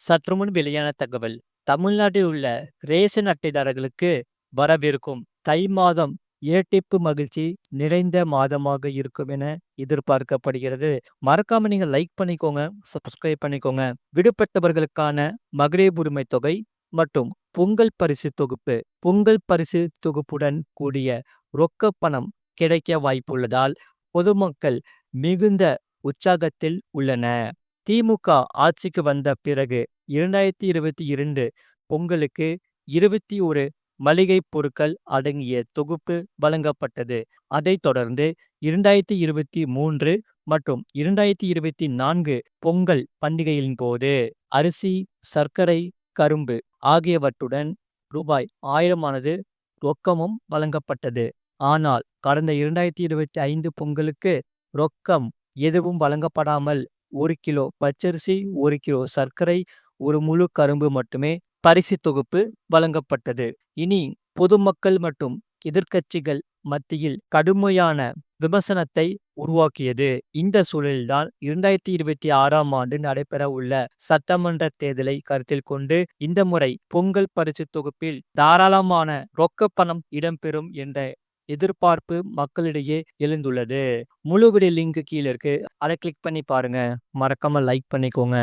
சற்றுமுன் வெளியான தகவல். தமிழ்நாட்டில் உள்ள ரேஷன் அட்டைதாரர்களுக்கு வரவிருக்கும் தை மாதம் இரட்டிப்பு மகிழ்ச்சி நிறைந்த மாதமாக இருக்கும் என எதிர்பார்க்கப்படுகிறது. மறக்காம நீங்க லைக் பண்ணிக்கோங்க சப்ஸ்கிரைப் பண்ணிக்கோங்க. விடுபட்டவர்களுக்கான மகளிர் உரிமை தொகை மற்றும் பொங்கல் பரிசு தொகுப்பு. பொங்கல் பரிசு தொகுப்புடன் கூடிய ரொக்க பணம் கிடைக்க வாய்ப்புள்ளதால் பொதுமக்கள் மிகுந்த உற்சாகத்தில் உள்ளன திமுக ஆட்சிக்கு வந்த பிறகு இரண்டாயிரத்தி இருபத்தி இரண்டு பொங்கலுக்கு இருபத்தி ஒரு மளிகை பொருட்கள் அடங்கிய தொகுப்பு வழங்கப்பட்டது. அதைத் தொடர்ந்து இரண்டாயிரத்தி இருபத்தி மூன்று மற்றும் இரண்டாயிரத்தி இருபத்தி நான்கு பொங்கல் பண்டிகையின் போது அரிசி சர்க்கரை கரும்பு ஆகியவற்றுடன் ரூபாய் ஆயிரமானது ரொக்கமும் வழங்கப்பட்டது. ஆனால் கடந்த இரண்டாயிரத்தி இருபத்தி ஐந்து பொங்கலுக்கு ரொக்கம் எதுவும் வழங்கப்படாமல் ஒரு கிலோ பச்சரிசி ஒரு கிலோ சர்க்கரை ஒரு முழு கரும்பு மட்டுமே பரிசு தொகுப்பு வழங்கப்பட்டது. இனி பொதுமக்கள் மற்றும் எதிர்க்கட்சிகள் மத்தியில் கடுமையான விமர்சனத்தை உருவாக்கியது. இந்த சூழலில்தான் இரண்டாயிரத்தி இருபத்தி ஆறாம் ஆண்டு நடைபெற உள்ள சட்டமன்ற தேர்தலை கருத்தில் கொண்டு இந்த முறை பொங்கல் பரிசு தொகுப்பில் தாராளமான ரொக்க பணம் இடம்பெறும் என்ற எதிர்பார்ப்பு மக்களிடையே எழுந்துள்ளது. முழு வீடியோ லிங்க் கீழே இருக்கு. அதை கிளிக் பண்ணி பாருங்க. மறக்காம லைக் பண்ணிக்கோங்க.